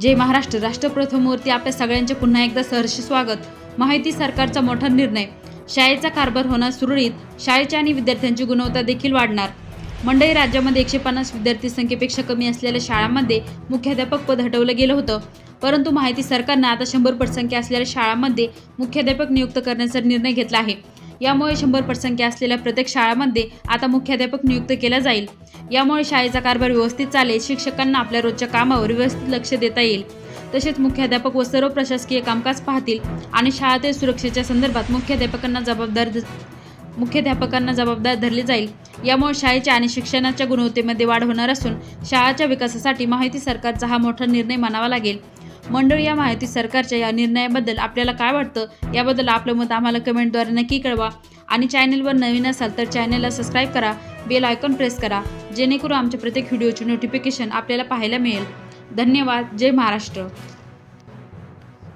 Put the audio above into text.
जय महाराष्ट्र. राष्ट्रप्रथमवरती आपल्या सगळ्यांचे पुन्हा एकदा सहर्ष स्वागत. माहिती सरकारचा मोठा निर्णय. शाळेचा कारभार होणार सुरळीत शाळेच्या आणि विद्यार्थ्यांची गुणवत्ता देखील वाढणार. मंडई राज्यामध्ये एकशे पन्नास विद्यार्थी संख्येपेक्षा कमी असलेल्या शाळांमध्ये मुख्याध्यापक पद हटवलं गेलं होतं. परंतु माहिती सरकारनं आता शंभर पटसंख्या असलेल्या शाळांमध्ये मुख्याध्यापक नियुक्त करण्याचा निर्णय घेतला आहे. यामुळे शंभर पटसंख्या असलेल्या प्रत्येक शाळांमध्ये आता मुख्याध्यापक नियुक्त केला जाईल. यामुळे शाळेचा कारभार व्यवस्थित चालेल शिक्षकांना आपल्या रोजच्या कामावर व्यवस्थित लक्ष देता येईल. तसेच मुख्याध्यापक व सर्व प्रशासकीय कामकाज पाहतील आणि शाळेतील सुरक्षेच्या संदर्भात मुख्याध्यापकांना जबाबदार मुख्याध्यापकांना जबाबदार धरले जाईल. यामुळे शाळेच्या आणि शिक्षणाच्या गुणवत्तेमध्ये वाढ होणार असून शाळाच्या विकासासाठी माहिती सरकारचा हा मोठा निर्णय मानावा लागेल. मंडळी या माहिती सरकारच्या या निर्णयाबद्दल आपल्याला काय वाटतं? याबद्दल आपलं मत आम्हाला कमेंटद्वारे नक्की कळवा. आणि चॅनेलवर नवीन असाल तर चॅनेलला सबस्क्राईब करा बेल आयकॉन प्रेस करा जेणेकरून आमच्या प्रत्येक व्हिडिओची नोटिफिकेशन आपल्याला पाहायला मिळेल. धन्यवाद. जय महाराष्ट्र.